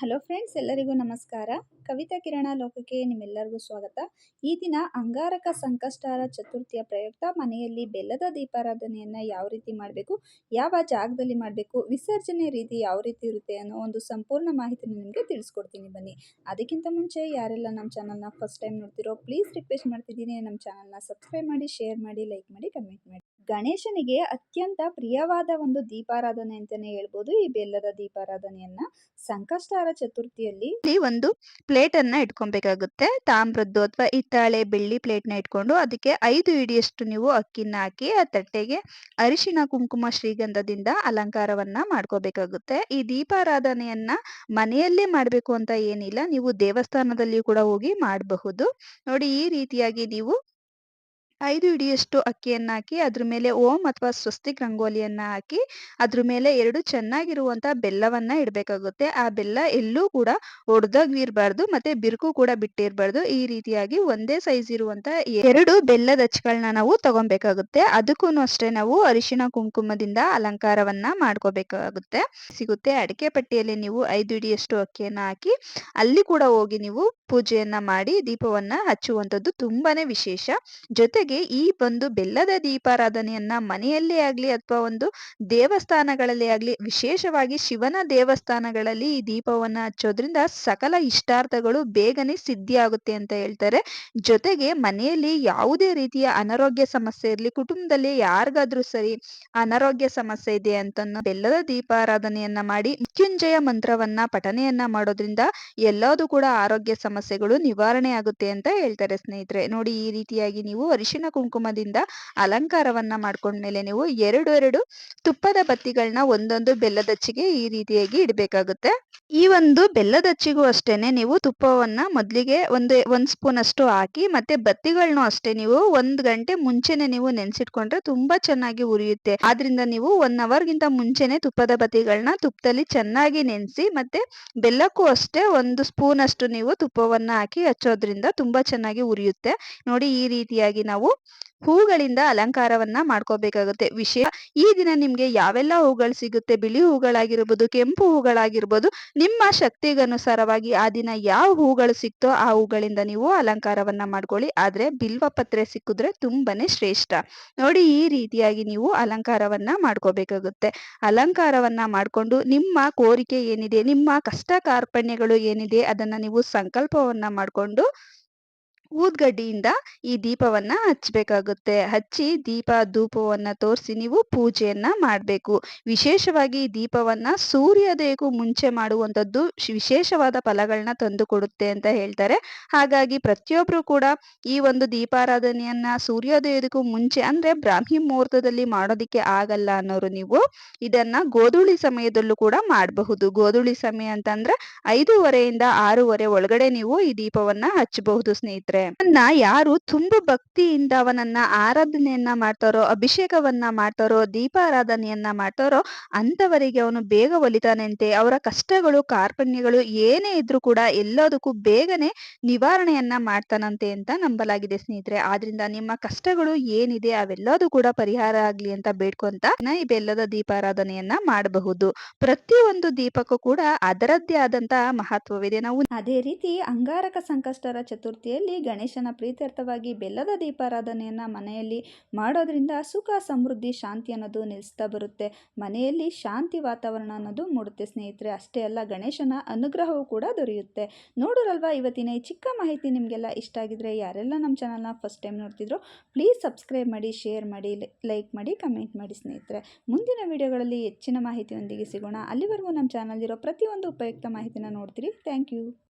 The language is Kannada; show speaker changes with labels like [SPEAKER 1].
[SPEAKER 1] ಹಲೋ ಫ್ರೆಂಡ್ಸ್ ಎಲ್ಲರಿಗೂ ನಮಸ್ಕಾರ. ಕವಿತಾ ಕಿರಣ ಲೋಕಕ್ಕೆ ನಿಮ್ಮೆಲ್ಲರಿಗೂ ಸ್ವಾಗತ. ಈ ದಿನ ಅಂಗಾರಕ ಸಂಕಷ್ಟಾರ ಚತುರ್ಥಿಯ ಪ್ರಯುಕ್ತ ಮನೆಯಲ್ಲಿ ಬೆಲ್ಲದ ದೀಪಾರಾಧನೆಯನ್ನು ಯಾವ ರೀತಿ ಮಾಡಬೇಕು, ಯಾವ ಜಾಗದಲ್ಲಿ ಮಾಡಬೇಕು, ವಿಸರ್ಜನೆ ರೀತಿ ಯಾವ ರೀತಿ ಇರುತ್ತೆ ಅನ್ನೋ ಒಂದು ಸಂಪೂರ್ಣ ಮಾಹಿತಿನ ನಿಮಗೆ ತಿಳಿಸ್ಕೊಡ್ತೀನಿ ಬನ್ನಿ. ಅದಕ್ಕಿಂತ ಮುಂಚೆ ಯಾರೆಲ್ಲ ನಮ್ಮ ಚಾನಲ್ನ ಫಸ್ಟ್ ಟೈಮ್ ನೋಡ್ತಿರೋ ಪ್ಲೀಸ್ ರಿಕ್ವೆಸ್ಟ್ ಮಾಡ್ತಿದ್ದೀನಿ. ನಮ್ಮ ಚಾನಲ್ನ ಸಬ್ಸ್ಕ್ರೈಬ್ ಮಾಡಿ ಶೇರ್ ಮಾಡಿ ಲೈಕ್ ಮಾಡಿ ಕಮೆಂಟ್ ಮಾಡಿ. ಗಣೇಶನಿಗೆ ಅತ್ಯಂತ ಪ್ರಿಯವಾದ ಒಂದು ದೀಪಾರಾಧನೆ ಅಂತಾನೆ ಹೇಳ್ಬೋದು ಈ ಬೆಲ್ಲದ ದೀಪಾರಾಧನೆಯನ್ನ. ಸಂಕಷ್ಟಾರ ಚತುರ್ಥಿಯಲ್ಲಿ
[SPEAKER 2] ಒಂದು ಪ್ಲೇಟ್ ಅನ್ನ ಇಟ್ಕೊಬೇಕಾಗುತ್ತೆ. ತಾಮ್ರದ್ದು ಅಥವಾ ಹಿತ್ತಾಳೆ ಬೆಳ್ಳಿ ಪ್ಲೇಟ್ ಇಟ್ಕೊಂಡು ಅದಕ್ಕೆ ಐದು ಇಡಿಯಷ್ಟು ನೀವು ಅಕ್ಕಿನ ಹಾಕಿ ಆ ತಟ್ಟೆಗೆ ಅರಿಶಿನ, ಕುಂಕುಮ, ಶ್ರೀಗಂಧದಿಂದ ಅಲಂಕಾರವನ್ನ ಮಾಡ್ಕೋಬೇಕಾಗುತ್ತೆ. ಈ ದೀಪಾರಾಧನೆಯನ್ನ ಮನೆಯಲ್ಲೇ ಮಾಡಬೇಕು ಅಂತ ಏನಿಲ್ಲ, ನೀವು ದೇವಸ್ಥಾನದಲ್ಲಿ ಕೂಡ ಹೋಗಿ ಮಾಡಬಹುದು. ನೋಡಿ ಈ ರೀತಿಯಾಗಿ ನೀವು ಐದು ಹಿಡಿಯಷ್ಟು ಅಕ್ಕಿಯನ್ನು ಹಾಕಿ, ಅದ್ರ ಮೇಲೆ ಓಂ ಅಥವಾ ಸ್ವಸ್ತಿಕ್ ರಂಗೋಲಿಯನ್ನು ಹಾಕಿ, ಅದ್ರ ಮೇಲೆ ಎರಡು ಚೆನ್ನಾಗಿರುವಂತ ಬೆಲ್ಲವನ್ನ ಇಡಬೇಕಾಗುತ್ತೆ. ಆ ಬೆಲ್ಲ ಎಲ್ಲೂ ಕೂಡ ಒಡೆದೋಗಿರ್ಬಾರ್ದು ಮತ್ತೆ ಬಿರುಕು ಕೂಡ ಬಿಟ್ಟಿರಬಾರ್ದು. ಈ ರೀತಿಯಾಗಿ ಒಂದೇ ಸೈಜ್ ಇರುವಂತ ಎರಡು ಬೆಲ್ಲದ ಅಚ್ಚುಗಳನ್ನ ನಾವು ತಗೊಬೇಕಾಗುತ್ತೆ. ಅದಕ್ಕೂ ಅಷ್ಟೇ ನಾವು ಅರಿಶಿನ ಕುಂಕುಮದಿಂದ ಅಲಂಕಾರವನ್ನ ಮಾಡ್ಕೋಬೇಕಾಗುತ್ತೆ. ಸಿಗುತ್ತೆ ಅಡಿಕೆ ಪಟ್ಟಿಯಲ್ಲಿ ನೀವು ಐದು ಹಿಡಿಯಷ್ಟು ಅಕ್ಕಿಯನ್ನು ಹಾಕಿ, ಅಲ್ಲಿ ಕೂಡ ಹೋಗಿ ನೀವು ಪೂಜೆಯನ್ನ ಮಾಡಿ ದೀಪವನ್ನ ಹಚ್ಚುವಂಥದ್ದು ತುಂಬಾನೇ ವಿಶೇಷ. ಜೊತೆಗೆ ಈ ಒಂದು ಬೆಲ್ಲದ ದೀಪಾರಾಧನೆಯನ್ನ ಮನೆಯಲ್ಲೇ ಆಗ್ಲಿ ಅಥವಾ ಒಂದು ದೇವಸ್ಥಾನಗಳಲ್ಲಿ ಆಗ್ಲಿ, ವಿಶೇಷವಾಗಿ ಶಿವನ ದೇವಸ್ಥಾನಗಳಲ್ಲಿ ಈ ದೀಪವನ್ನ ಹಚ್ಚೋದ್ರಿಂದ ಸಕಲ ಇಷ್ಟಾರ್ಥಗಳು ಬೇಗನೆ ಸಿದ್ಧಿ ಆಗುತ್ತೆ ಅಂತ ಹೇಳ್ತಾರೆ. ಜೊತೆಗೆ ಮನೆಯಲ್ಲಿ ಯಾವುದೇ ರೀತಿಯ ಅನಾರೋಗ್ಯ ಸಮಸ್ಯೆ ಇರಲಿ, ಕುಟುಂಬದಲ್ಲಿ ಯಾರಿಗಾದ್ರೂ ಸರಿ ಅನಾರೋಗ್ಯ ಸಮಸ್ಯೆ ಇದೆ ಅಂತ ಬೆಲ್ಲದ ದೀಪಾರಾಧನೆಯನ್ನ ಮಾಡಿ ಮೃತ್ಯುಂಜಯ ಮಂತ್ರವನ್ನ ಪಠನೆಯನ್ನ ಮಾಡೋದ್ರಿಂದ ಎಲ್ಲದೂ ಕೂಡ ಆರೋಗ್ಯ ಸಮಸ್ಯೆಗಳು ನಿವಾರಣೆ ಆಗುತ್ತೆ ಅಂತ ಹೇಳ್ತಾರೆ ಸ್ನೇಹಿತರೆ. ನೋಡಿ ಈ ರೀತಿಯಾಗಿ ನೀವು ಅರಿಶಿನ ಕುಂಕುಮದಿಂದ ಅಲಂಕಾರವನ್ನ ಮಾಡ್ಕೊಂಡ್ಮೇಲೆ ನೀವು ಎರಡು ಎರಡು ತುಪ್ಪದ ಬತ್ತಿಗಳನ್ನ ಒಂದೊಂದು ಬೆಲ್ಲದಚ್ಚಿಗೆ ಈ ರೀತಿಯಾಗಿ ಇಡಬೇಕಾಗುತ್ತೆ. ಈ ಒಂದು ಬೆಲ್ಲದಚ್ಚಿಗೂ ಅಷ್ಟೇನೆ ನೀವು ತುಪ್ಪವನ್ನ ಮೊದಲಿಗೆ ಒಂದು, ಒಂದ್ ಸ್ಪೂನ್ ಅಷ್ಟು ಹಾಕಿ ಮತ್ತೆ ಬತ್ತಿಗಳನ್ನು ಅಷ್ಟೇ ನೀವು ಒಂದ್ ಗಂಟೆ ಮುಂಚೆನೆ ನೀವು ನೆನ್ಸಿಟ್ಕೊಂಡ್ರೆ ತುಂಬಾ ಚೆನ್ನಾಗಿ ಉರಿಯುತ್ತೆ. ಆದ್ರಿಂದ ನೀವು ಒನ್ ಅವರ್ ಗಿಂತ ಮುಂಚೆನೆ ತುಪ್ಪದ ಬತ್ತಿಗಳನ್ನ ತುಪ್ಪದಲ್ಲಿ ಚೆನ್ನಾಗಿ ನೆನೆಸಿ ಮತ್ತೆ ಬೆಲ್ಲಕ್ಕೂ ಅಷ್ಟೇ ಒಂದು ಸ್ಪೂನ್ ಅಷ್ಟು ನೀವು ತುಪ್ಪವನ್ನ ಹಾಕಿ ಹಚ್ಚೋದ್ರಿಂದ ತುಂಬಾ ಚೆನ್ನಾಗಿ ಉರಿಯುತ್ತೆ. ನೋಡಿ ಈ ರೀತಿಯಾಗಿ ನಾವು ಹೂಗಳಿಂದ ಅಲಂಕಾರವನ್ನ ಮಾಡ್ಕೋಬೇಕಾಗುತ್ತೆ. ವಿಷಯ ಈ ದಿನ ನಿಮ್ಗೆ ಯಾವೆಲ್ಲ ಹೂಗಳು ಸಿಗುತ್ತೆ? ಬಿಳಿ ಹೂಗಳಾಗಿರ್ಬೋದು, ಕೆಂಪು ಹೂಗಳಾಗಿರ್ಬೋದು, ನಿಮ್ಮ ಶಕ್ತಿಗನುಸಾರವಾಗಿ ಆ ದಿನ ಯಾವ ಹೂಗಳು ಸಿಕ್ತೋ ಆ ಹೂಗಳಿಂದ ನೀವು ಅಲಂಕಾರವನ್ನ ಮಾಡ್ಕೊಳ್ಳಿ. ಆದ್ರೆ ಬಿಲ್ವ ಪತ್ರೆ ಸಿಕ್ಕಿದ್ರೆ ತುಂಬಾನೇ ಶ್ರೇಷ್ಠ. ನೋಡಿ ಈ ರೀತಿಯಾಗಿ ನೀವು ಅಲಂಕಾರವನ್ನ ಮಾಡ್ಕೋಬೇಕಾಗುತ್ತೆ. ಅಲಂಕಾರವನ್ನ ಮಾಡ್ಕೊಂಡು ನಿಮ್ಮ ಕೋರಿಕೆ ಏನಿದೆ, ನಿಮ್ಮ ಕಷ್ಟ ಕಾರ್ಪಣ್ಯಗಳು ಏನಿದೆ, ಅದನ್ನ ನೀವು ಸಂಕಲ್ಪವನ್ನ ಮಾಡ್ಕೊಂಡು ಊದ್ಗಡ್ಡಿಯಿಂದ ಈ ದೀಪವನ್ನ ಹಚ್ಚಬೇಕಾಗುತ್ತೆ ಹಚ್ಚಿ ದೀಪ ಧೂಪವನ್ನ ತೋರಿಸಿ ನೀವು ಪೂಜೆಯನ್ನ ಮಾಡಬೇಕು. ವಿಶೇಷವಾಗಿ ಈ ದೀಪವನ್ನ ಸೂರ್ಯೋದಯಕ್ಕೂ ಮುಂಚೆ ಮಾಡುವಂಥದ್ದು ವಿಶೇಷವಾದ ಫಲಗಳನ್ನ ತಂದು ಕೊಡುತ್ತೆ ಅಂತ ಹೇಳ್ತಾರೆ. ಹಾಗಾಗಿ ಪ್ರತಿಯೊಬ್ರು ಕೂಡ ಈ ಒಂದು ದೀಪಾರಾಧನೆಯನ್ನ ಸೂರ್ಯೋದಯದಕ್ಕೂ ಮುಂಚೆ ಅಂದ್ರೆ ಬ್ರಾಹ್ಮಿ ಮುಹೂರ್ತದಲ್ಲಿ ಮಾಡೋದಿಕ್ಕೆ ಆಗಲ್ಲ ಅನ್ನೋರು ನೀವು ಇದನ್ನ ಗೋಧುಳಿ ಸಮಯದಲ್ಲೂ ಕೂಡ ಮಾಡಬಹುದು. ಗೋಧುಳಿ ಸಮಯ ಅಂತಂದ್ರೆ ಐದೂವರೆಯಿಂದ ಆರೂವರೆ ಒಳಗಡೆ ನೀವು ಈ ದೀಪವನ್ನ ಹಚ್ಚಬಹುದು ಸ್ನೇಹಿತರೆ. ಅವನ್ನ ಯಾರು ತುಂಬಾ ಭಕ್ತಿಯಿಂದ ಅವನನ್ನ ಆರಾಧನೆಯನ್ನ ಮಾಡ್ತಾರೋ, ಅಭಿಷೇಕವನ್ನ ಮಾಡ್ತಾರೋ, ದೀಪಾರಾಧನೆಯನ್ನ ಮಾಡ್ತಾರೋ ಅಂತವರಿಗೆ ಅವನು ಬೇಗ ಒಲಿತಾನಂತೆ. ಅವರ ಕಷ್ಟಗಳು, ಕಾರ್ಪಣ್ಯಗಳು ಏನೇ ಇದ್ರೂ ಕೂಡ ಎಲ್ಲದಕ್ಕೂ ಬೇಗನೆ ನಿವಾರಣೆಯನ್ನ ಮಾಡ್ತಾನಂತೆ ಅಂತ ನಂಬಲಾಗಿದೆ ಸ್ನೇಹಿತರೆ. ಆದ್ರಿಂದ ನಿಮ್ಮ ಕಷ್ಟಗಳು ಏನಿದೆ ಅವೆಲ್ಲದೂ ಕೂಡ ಪರಿಹಾರ ಆಗ್ಲಿ ಅಂತ ಬೇಡ್ಕೊಂತ ಈ ಬೆಲ್ಲದ ದೀಪಾರಾಧನೆಯನ್ನ ಮಾಡಬಹುದು. ಪ್ರತಿಯೊಂದು ದೀಪಕ್ಕೂ ಕೂಡ ಅದರದ್ದೇ ಆದಂತಹ ಮಹತ್ವವಿದೆ. ನಾವು
[SPEAKER 1] ಅದೇ ರೀತಿ ಅಂಗಾರಕ ಸಂಕಷ್ಟರ ಚತುರ್ಥಿಯಲ್ಲಿ ಗಣೇಶನ ಪ್ರೀತ್ಯರ್ಥವಾಗಿ ಬೆಲ್ಲದ ದೀಪಾರಾಧನೆಯನ್ನು ಮನೆಯಲ್ಲಿ ಮಾಡೋದ್ರಿಂದ ಸುಖ, ಸಮೃದ್ಧಿ, ಶಾಂತಿ ಅನ್ನೋದು ನಿಲ್ಲಿಸ್ತಾ ಬರುತ್ತೆ. ಮನೆಯಲ್ಲಿ ಶಾಂತಿ ವಾತಾವರಣ ಅನ್ನೋದು ಮೂಡುತ್ತೆ ಸ್ನೇಹಿತರೆ. ಅಷ್ಟೇ ಅಲ್ಲ, ಗಣೇಶನ ಅನುಗ್ರಹವೂ ಕೂಡ ದೊರೆಯುತ್ತೆ. ನೋಡೋರಲ್ವಾ, ಇವತ್ತಿನ ಈ ಚಿಕ್ಕ ಮಾಹಿತಿ ನಿಮಗೆಲ್ಲ ಇಷ್ಟ ಆಗಿದ್ರೆ ಯಾರೆಲ್ಲ ನಮ್ಮ ಚಾನಲ್ನ ಫಸ್ಟ್ ಟೈಮ್ ನೋಡ್ತಿದ್ರು ಪ್ಲೀಸ್ ಸಬ್ಸ್ಕ್ರೈಬ್ ಮಾಡಿ ಶೇರ್ ಮಾಡಿ ಲೈಕ್ ಮಾಡಿ ಕಮೆಂಟ್ ಮಾಡಿ ಸ್ನೇಹಿತರೆ. ಮುಂದಿನ ವಿಡಿಯೋಗಳಲ್ಲಿ ಹೆಚ್ಚಿನ ಮಾಹಿತಿಯೊಂದಿಗೆ ಸಿಗೋಣ. ಅಲ್ಲಿವರೆಗೂ ನಮ್ಮ ಚಾನಲ್ ಇರೋ ಪ್ರತಿಯೊಂದು ಉಪಯುಕ್ತ ಮಾಹಿತಿನ ನೋಡ್ತೀರಿ. Thank you